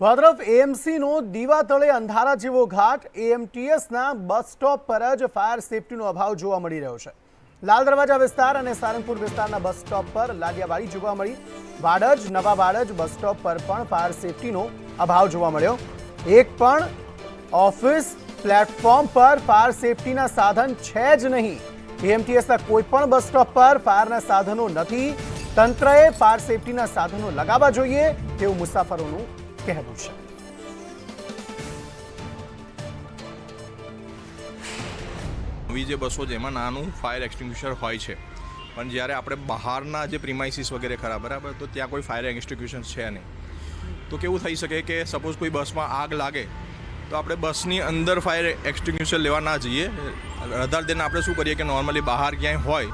ભાદ્રવ એએમસીનો દીવા તળે અંધારા જેવો ઘાટ એએમટીએસના બસ સ્ટોપ પર જ ફાયર સેફટીનો અભાવ જોવા મળી રહ્યો છે. લાલ દરવાજા વિસ્તાર અને સારંગપુર વિસ્તારના બસ સ્ટોપ પર લાડિયાવાડી જોવા મળી. વાડજ, નવા વાડજ બસ સ્ટોપ પર પણ ફાયર સેફટીનો અભાવ જોવા મળ્યો. એક પણ ઓફિસ પ્લેટફોર્મ પર ફાયર સેફટીના સાધન છે જ નહીં. એએમટીએસના કોઈ પણ બસ સ્ટોપ પર ફાયરના સાધનો નથી. તંત્રએ ફાયર સેફટીના સાધનો લગાવવા જોઈએ તેવું મુસાફરોનું કહેવું છે? નવી જે બસો એમાં નાનું ફાયર એક્સટિંગ્યુશર હોય છે. પણ જ્યારે આપણે બહારના જે પ્રિમાઇસીસ વગેરે ખરા, બરાબર? તો ત્યાં કોઈ ફાયર એક્સટિંગ્યુશન છે નહીં. તો કેવું થઈ શકે કે સપોઝ કોઈ બસમાં આગ લાગે, તો આપણે બસની અંદર ફાયર એક્સટિંગ્યુશર લેવા ના જઈએ. અધાર દેન આપણે શું કરીએ કે નોર્મલી બહાર ક્યાંય હોય,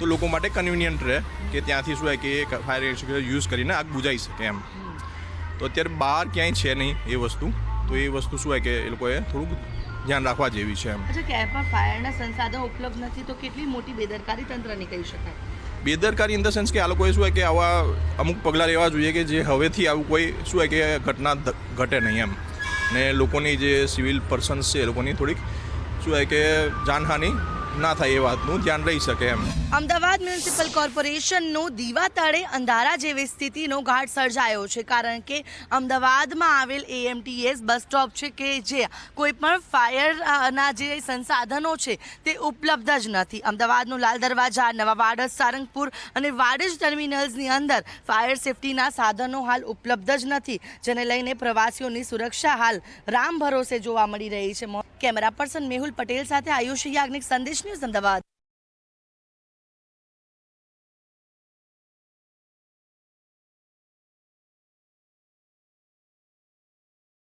તો લોકો માટે કન્વિનિયન્ટ રહે કે ત્યાંથી શું હોય કે ફાયર એક્સટિંગ્યુશર યુઝ કરીને આગ બુજાઈ શકે એમ. તો અત્યારે બહાર ક્યાંય છે નહીં એ વસ્તુ. તો એ વસ્તુ શું હોય કે એ લોકોએ થોડુંક ધ્યાન રાખવા જેવી છે એમ. અચ્છા પણ ફાયરના સંસાધનો ઉપલબ્ધ નથી તો કેટલી મોટી બેદરકારી તંત્રની કહી શકાય? બેદરકારી ઇન ધ સેન્સ કે આ લોકોએ શું હોય કે આવા અમુક પગલાં લેવા જોઈએ કે જે હવેથી આવું કોઈ શું હોય કે ઘટના ઘટે નહીં એમ. ને લોકોની જે સિવિલ પર્સન્સ છે એ લોકોની થોડીક શું હોય કે જાનહાનિ ના થાય એ વાતનું, ધ્યાન રહી શકે એમ. અમદાવાદ મ્યુનિસિપલ કોર્પોરેશનનો દીવા તળે અંધારા જેવી સ્થિતિનો ઘાટ સર્જાયો છે, કારણ કે અમદાવાદમાં આવેલ એએમટીએસ બસ સ્ટોપ છે કે જે કોઈ પણ ફાયરના જે સંસાધનો છે તે ઉપલબ્ધ જ નથી. અમદાવાદનો લાલ દરવાજા, નવા વાડજ, સારંગપુર અને વાડજ ટર્મિનલ્સની અંદર ફાયર સેફટીના સાધનો હાલ ઉપલબ્ધ જ નથી, જેને લઈને પ્રવાસીઓની સુરક્ષા હાલ રામ ભરોસે જોવા મળી રહી છે. કેમેરા પર્સન મેહુલ પટેલ સાથે આયુષ યાજ્ઞિક સંદેશ ન્યૂઝ અમદાવાદ